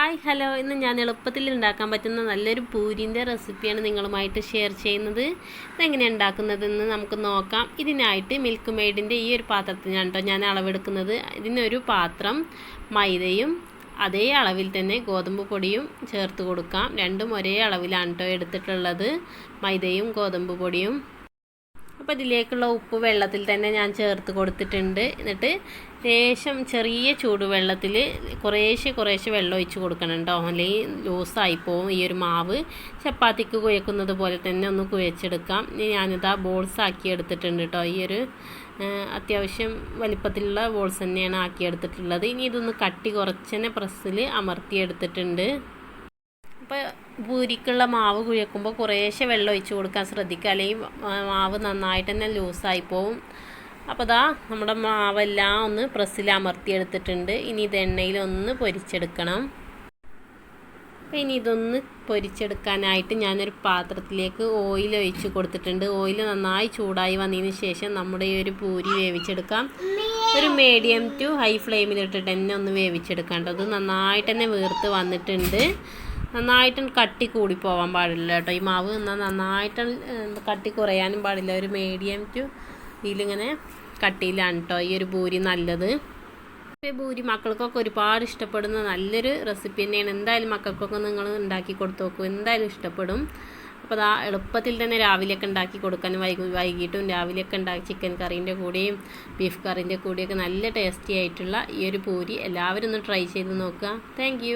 Hi hello. ഇന്ന് ഞാൻ എളുപ്പത്തിൽ ഉണ്ടാക്കാൻ പറ്റുന്ന നല്ലൊരു പൂരിന്റെ റെസിപ്പിയാണ് നിങ്ങളുമായിട്ട് ഷെയർ ചെയ്യുന്നത്. ഇതെങ്ങനെയാണ് ഉണ്ടാക്കുന്നതെന്ന് നമുക്ക് നോക്കാം. ഇതിനായിട്ട് മിൽക്ക് മെയ്ഡിന്റെ ഈ ഒരു പാത്രത്തിനാണ് കേട്ടോ ഞാൻ അളവെടുക്കുന്നത്. ഇതിനൊരു പാത്രം മൈദയും അതേ അളവിൽ തന്നെ ഗോതമ്പ് പൊടിയും ചേർത്ത് കൊടുക്കാം. രണ്ടും ഒരേ അളവിലാണ് കേട്ടോ എടുത്തിട്ടുള്ളത്. മൈദയും ഗോതമ്പ് പൊടിയും അപ്പോൾ ഇതിലേക്കുള്ള ഉപ്പ് വെള്ളത്തിൽ തന്നെ ഞാൻ ചേർത്ത് കൊടുത്തിട്ടുണ്ട്. എന്നിട്ട് ലേശം ചെറിയ ചൂടുവെള്ളത്തിൽ കുറേശ്ശെ കുറേശ്ശെ വെള്ളം ഒഴിച്ച് കൊടുക്കണം കേട്ടോ. അല്ലെങ്കിൽ ലൂസായി പോവും ഈ ഒരു മാവ്. ചപ്പാത്തിക്ക് കുഴക്കുന്നത് പോലെ തന്നെ ഒന്ന് കുഴച്ചെടുക്കാം. ഞാനിതാ ബോൾസ് ആക്കി എടുത്തിട്ടുണ്ട് കേട്ടോ. ഈ ഒരു അത്യാവശ്യം വലിപ്പത്തിലുള്ള ബോൾസ് തന്നെയാണ് ആക്കിയെടുത്തിട്ടുള്ളത് ഇനി ഇതൊന്ന് കട്ടി കുറച്ചെന്നെ പ്രസ്സിൽ അമർത്തിയെടുത്തിട്ടുണ്ട് അപ്പോൾ പൂരിക്കുള്ള മാവ് കുഴക്കുമ്പോൾ കുറേശ്ശെ വെള്ളം ഒഴിച്ച് കൊടുക്കാൻ ശ്രദ്ധിക്കുക. അല്ലെങ്കിൽ മാവ് നന്നായിട്ട് തന്നെ ലൂസായി പോവും. അപ്പോൾ ദാ നമ്മുടെ മാവെല്ലാം ഒന്ന് പ്രസ്സിൽ അമർത്തിയെടുത്തിട്ടുണ്ട്. ഇനി ഇത് എണ്ണയിൽ ഒന്ന് പൊരിച്ചെടുക്കണം. അപ്പോൾ ഇനി ഇതൊന്ന് പൊരിച്ചെടുക്കാനായിട്ട് ഞാനൊരു പാത്രത്തിലേക്ക് ഓയിൽ ഒഴിച്ച് കൊടുത്തിട്ടുണ്ട്. ഓയിൽ നന്നായി ചൂടായി വന്നതിന് ശേഷം നമ്മുടെ ഈ ഒരു പൂരി വേവിച്ചെടുക്കാം. ഒരു മീഡിയം ടു ഹൈ ഫ്ലെയിമിലിട്ടിട്ട് തന്നെ ഒന്ന് വേവിച്ചെടുക്കേണ്ടത് നന്നായിട്ട് തന്നെ വീർത്ത് വന്നിട്ടുണ്ട്. നന്നായിട്ട് കട്ടി കൂടി പോകാൻ പാടില്ല കേട്ടോ. ഈ മാവ് എന്നാൽ നന്നായിട്ട് കട്ടി കുറയാനും പാടില്ല. ഒരു മീഡിയം ടു ഇതിലിങ്ങനെ കട്ടിയിലാണ് കേട്ടോ ഈ ഒരു പൂരി നല്ലത്. പൂരി മക്കൾക്കൊക്കെ ഒരുപാട് ഇഷ്ടപ്പെടുന്ന നല്ലൊരു റെസിപ്പി തന്നെയാണ്. എന്തായാലും മക്കൾക്കൊക്കെ നിങ്ങൾ ഉണ്ടാക്കി കൊടുത്തു നോക്കൂ. എന്തായാലും ഇഷ്ടപ്പെടും. അപ്പോൾ അതാ എളുപ്പത്തിൽ തന്നെ രാവിലെയൊക്കെ ഉണ്ടാക്കി കൊടുക്കാൻ വൈകു വൈകിട്ടും രാവിലെയൊക്കെ ഉണ്ടാക്കി ചിക്കൻ കറീന്റെ കൂടെയും ബീഫ് കറീന്റെ കൂടെയൊക്കെ നല്ല ടേസ്റ്റി ആയിട്ടുള്ള ഈ ഒരു പൂരി എല്ലാവരും ഒന്ന് ട്രൈ ചെയ്ത് നോക്കുക. താങ്ക്